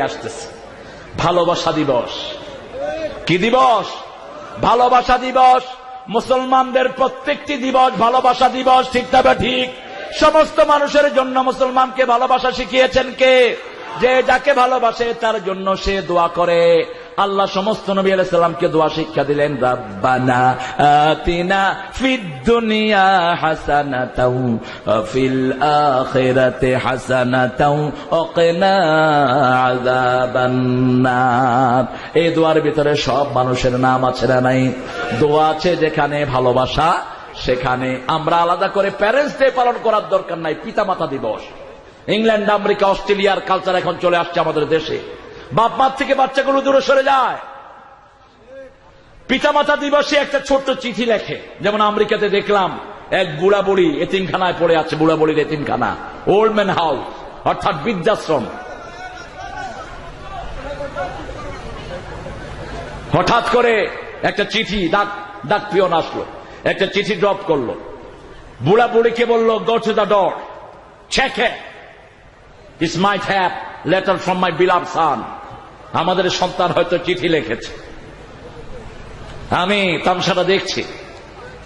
আসতেছে। ভালোবাসা দিবস। কি দিবস? ভালোবাসা দিবস। মুসলমানদের প্রত্যেকটি দিবস ভালোবাসা দিবস, ঠিক তবে ঠিক? সমস্ত মানুষের জন্য মুসলমানকে ভালোবাসা শিখিয়েছেন কে? যে যাকে ভালোবাসে তার জন্য সে দোয়া করে। আল্লাহ সমস্ত নবী আলাইসাল্লামকে দোয়া শিক্ষা দিলেন, রাব্বানা আতিনা ফিদ দুনিয়া হাসানাতাও, ফিল আখিরাতি হাসানাতাও, ওয়াকিনা আযাবান নার এই দোয়ার ভিতরে সব মানুষের নাম আছে না নাই? দোয়া আছে যেখানে ভালোবাসা, সেখানে আমরা আলাদা করে প্যারেন্টস ডে পালন করার দরকার নাই, পিতামাতা দিবস। ইংল্যান্ড, আমেরিকা, অস্ট্রেলিয়ার কালচার এখন চলে আসছে আমাদের দেশে। বাপ মার থেকে বাচ্চাগুলো দূরে সরে যায়। পিতামাতা দিবসে একটা ছোট্ট চিঠি লেখে। যেমন আমেরিকাতে দেখলাম, এক বুড়া বুড়ি এতিমখানায় পড়ে আছে বুড়া বুড়ির এতিমখানা, ওল্ড ম্যান হাউস, অর্থাৎ বৃদ্ধাশ্রম। হঠাৎ করে একটা চিঠি, ডাক ডাক পিয়ন আসলো। একটা চিঠি ড্রপ করল। বুড়া বুড়িকে বলল go to the door check this might have letter from my beloved son আমাদের সন্তান হয়তো চিঠি লিখেছে। আমি তামসাটা দেখছি।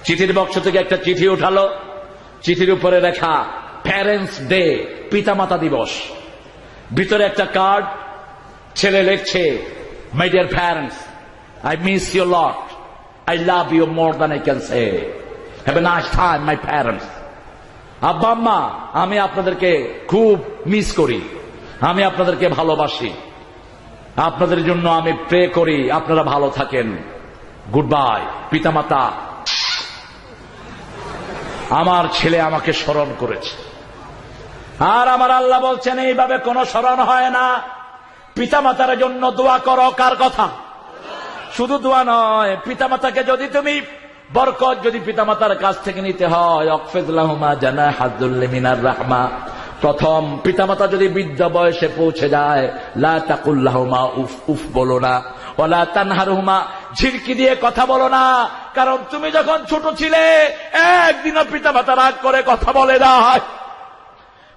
চিঠির বক্স থেকে একটা চিঠি উঠালো। চিঠির উপরে লেখা প্যারেন্টস ডে পিতামাতা দিবস। ভিতরে একটা কার্ড, ছেলে লিখছে my dear parents I miss your lot I love you more than I can say have a nice time my parents আব্বা, আম্মা, আমি আপনাদেরকে খুব মিস করি। আমি আপনাদেরকে ভালোবাসি। আপনাদের জন্য আমি প্রে করি। আপনারা ভালো থাকেন। গুড বাই পিতামাতা। আমার ছেলে আমাকে স্মরণ করেছে। আর আমার আল্লাহ বলছেন, এইভাবে কোনো স্মরণ হয় না। পিতামাতার জন্য দোয়া করো, কার কথা? শুধু দোয়া নয়, পিতামাতাকে যদি তুমি বরকত যদি পিতামাতার কাছ থেকে নিতে হয় অকফেজুল্লাহমা জানা হাজুল্লিমিনার রাহমা। প্রথম পিতামাতা যদি বৃদ্ধ বয়সে পৌঁছে যায়, লা তাকুল্লাহমা, উফ উফ বলো না। ওলা তানহারুমা ঝিড়কি দিয়ে কথা বলো না। কারণ তুমি যখন ছোট ছিলে, একদিনও পিতামাতা রাগ করে কথা বলে না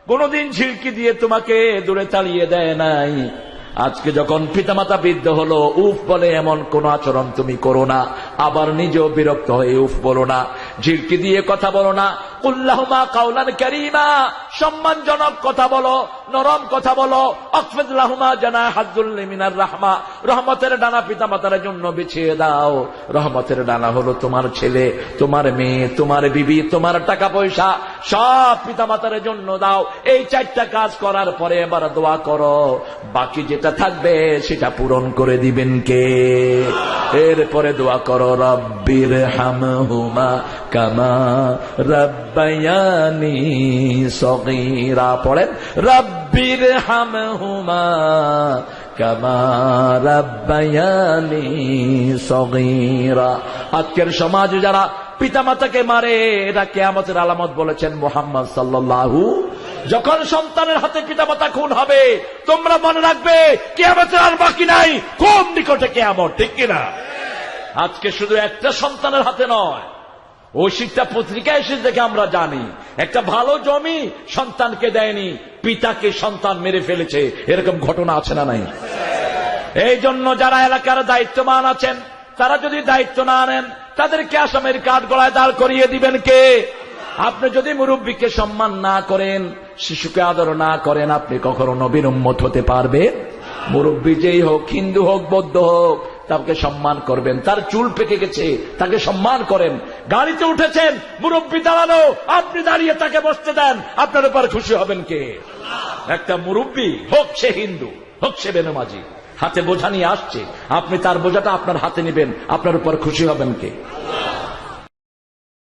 কোনদিন ঝিরকি দিয়ে তোমাকে দূরে তাড়িয়ে দেয় নাই। আজকে যখন পিতামাতা বৃদ্ধ হলো, উফ বলে এমন কোন আচরণ তুমি করো না। আবার নিজেও বিরক্ত হয়ে উফ বলো না। ঝিরকি দিয়ে কথা বলো না। উল্লাহমা কাউলান কারিমা। সম্মানজনক কথা বলো, নরম কথা বলো। অকফেদুল্লাহমা জানা হাজুল্লিমিনার রাহমা। রহমতের ডানা পিতামাতার জন্য বিছিয়ে দাও। রহমতের ডানা হলো তোমার ছেলে, তোমার মেয়ে, তোমার বিবি, তোমার টাকা পয়সা। সব পিতামাতার জন্য দাও। এই চারটা কাজ করার পরে এবার দোয়া করো। বাকি যেটা থাকবে সেটা পূরণ করে দিবেন কে? এরপরে দোয়া করো রব্বির হামহুমা কামা রব্বায়ানি সগীরা পড়েন, রব্বির হামহুমা কামা রব্বায়ানি সগীরা। আজকের সমাজ যারা পিতামাতাকে মারে এটা কেয়ামতের আলামত বলেছেন মোহাম্মদ সাল্লাল্লাহু, যখন সন্তানের হাতে পিতামাতা খুন হবে, তোমরা মনে রাখবে, কেয়ামতের আর বাকি নাই, খুব নিকটে কেয়ামত, ঠিক কিনা? আজকে শুধু একটা সন্তানের হাতে নয় ওই শিক্ষা পত্রিকায় এসে দেখে আমরা জানি, একটা ভালো জমি সন্তানকে দেয়নি, পিতাকে সন্তান মেরে ফেলেছে, এরকম ঘটনা আছে না নাই? এই জন্য যারা এলাকার দায়িত্বমান আছেন, তারা যদি দায়িত্ব না নেন, তাদেরকে আসামের কাঠ গলায় দাঁড় করিয়ে দিবেন কে? আপনি যদি মুরব্বীকে সম্মান না করেন, শিশুকে আদর না করেন, আপনি কখনো উম্মত হতে পারবে মুরব্বী যেই হোক, হিন্দু হোক, বৌদ্ধ হোক তাকে সম্মান করবেন। তার চুল পেকে গেছে, তাকে সম্মান করেন। গাড়িতে উঠেছেন, মুরব্বী দাঁড়ানো, আপনি দাঁড়িয়ে তাকে বসতে দেন, আপনার উপর খুশি হবেন কে? একটা মুরব্বী, হোক সে হিন্দু, হোক সে বেনমাজি, হাতে বোঝা নিয়ে আসছে, আপনি তার বোঝাটা আপনার হাতে নেবেন, আপনার উপর খুশি হবেন কে?